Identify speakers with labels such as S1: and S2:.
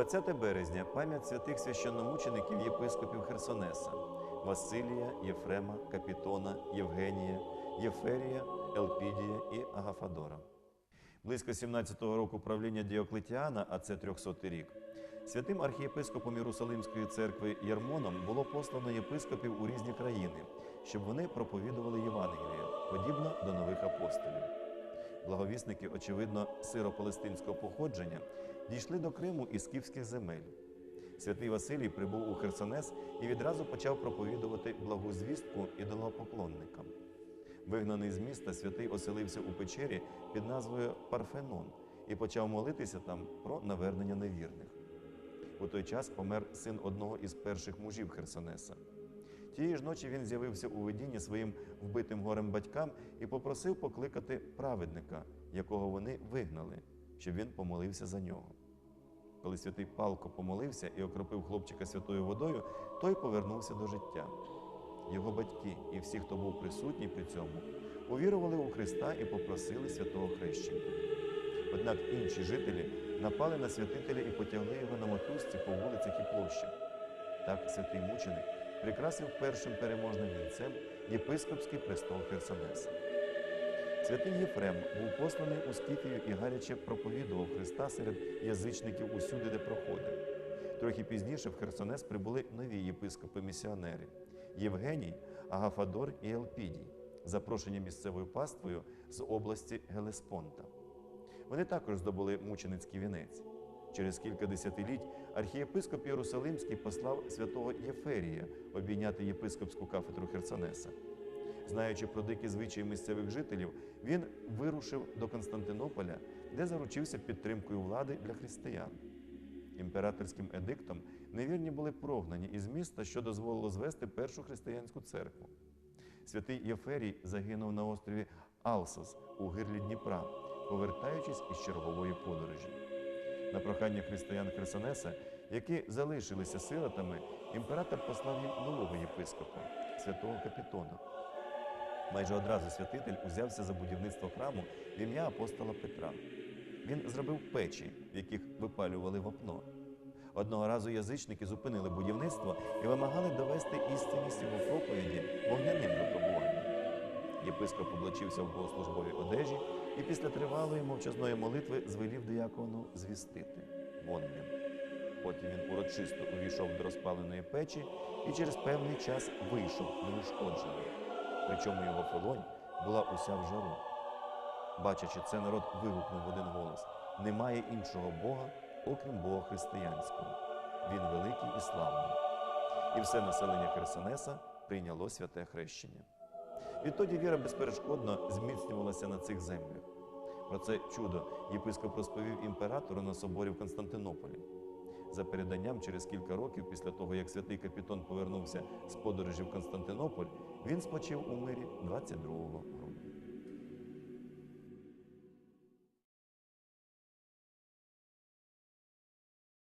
S1: 20 березня пам'ять святих священномучеників єпископів Херсонеса Василія, Єфрема, Капітона, Євгенія, Єферія, Елпідія і Агафадора. Близько 17-го року правління Діоклетіана, а це 300 рік, святим архієпископом Єрусалимської церкви Ярмоном було послано єпископів у різні країни, щоб вони проповідували Євангеліє, подібно до нових апостолів. Благовісники, очевидно, сиро-палестинського походження, дійшли до Криму і скіфських земель. Святий Василій прибув у Херсонес і відразу почав проповідувати благу звістку ідолопоклонникам. Вигнаний з міста, святий оселився у печері під назвою Парфенон і почав молитися там про навернення невірних. У той час помер син одного із перших мужів Херсонеса. Тієї ж ночі він з'явився у видінні своїм вбитим горем батькам і попросив покликати праведника, якого вони вигнали, щоб він помолився за нього. Коли святий Палко помолився і окропив хлопчика святою водою, той повернувся до життя. Його батьки і всі, хто був присутній при цьому, увірували у Христа і попросили святого хрещення. Однак інші жителі напали на святителя і потягли його на мотузці по вулицях і площах. Так святий мученик прикрасив першим переможним вінцем єпископський престол Херсонеса. Святий Єфрем був посланий у Скіфію і гаряче проповідував Христа серед язичників усюди, де проходив. Трохи пізніше в Херсонес прибули нові єпископи-місіонери Євгеній, Агафадор і Елпідій, запрошені місцевою паствою з області Гелеспонта. Вони також здобули мученицький вінець. Через кілька десятиліть архієпископ Єрусалимський послав святого Єферія обійняти єпископську кафедру Херсонеса. Знаючи про дикі звичаї місцевих жителів, він вирушив до Константинополя, де заручився підтримкою влади для християн. Імператорським едиктом невірні були прогнані із міста, що дозволило звести першу християнську церкву. Святий Єферій загинув на острові Алсос у гирлі Дніпра, повертаючись із чергової подорожі. На прохання християн Херсонеса, які залишилися сиротами, імператор послав їм нового єпископа, святого Капітона. Майже одразу святитель узявся за будівництво храму в ім'я апостола Петра. Він зробив печі, в яких випалювали вапно. Одного разу язичники зупинили будівництво і вимагали довести істинність його проповіді. Єпископ облачився в богослужбовій одежі і після тривалої мовчазної молитви звелів диякону звістити вогнем. Потім він урочисто увійшов до розпаленої печі і через певний час вийшов неушкоджений. Причому його филонь була уся в жару. Бачачи це, народ вигукнув один голос: немає іншого Бога, окрім Бога християнського. Він великий і славний. І все населення Херсонеса прийняло святе хрещення. Відтоді віра безперешкодно зміцнювалася на цих землях. Про це чудо єпископ розповів імператору на соборі в Константинополі. За переданням, через кілька років після того, як святий капітон повернувся з подорожі в Константинополь, він спочив у мирі 22 грудня.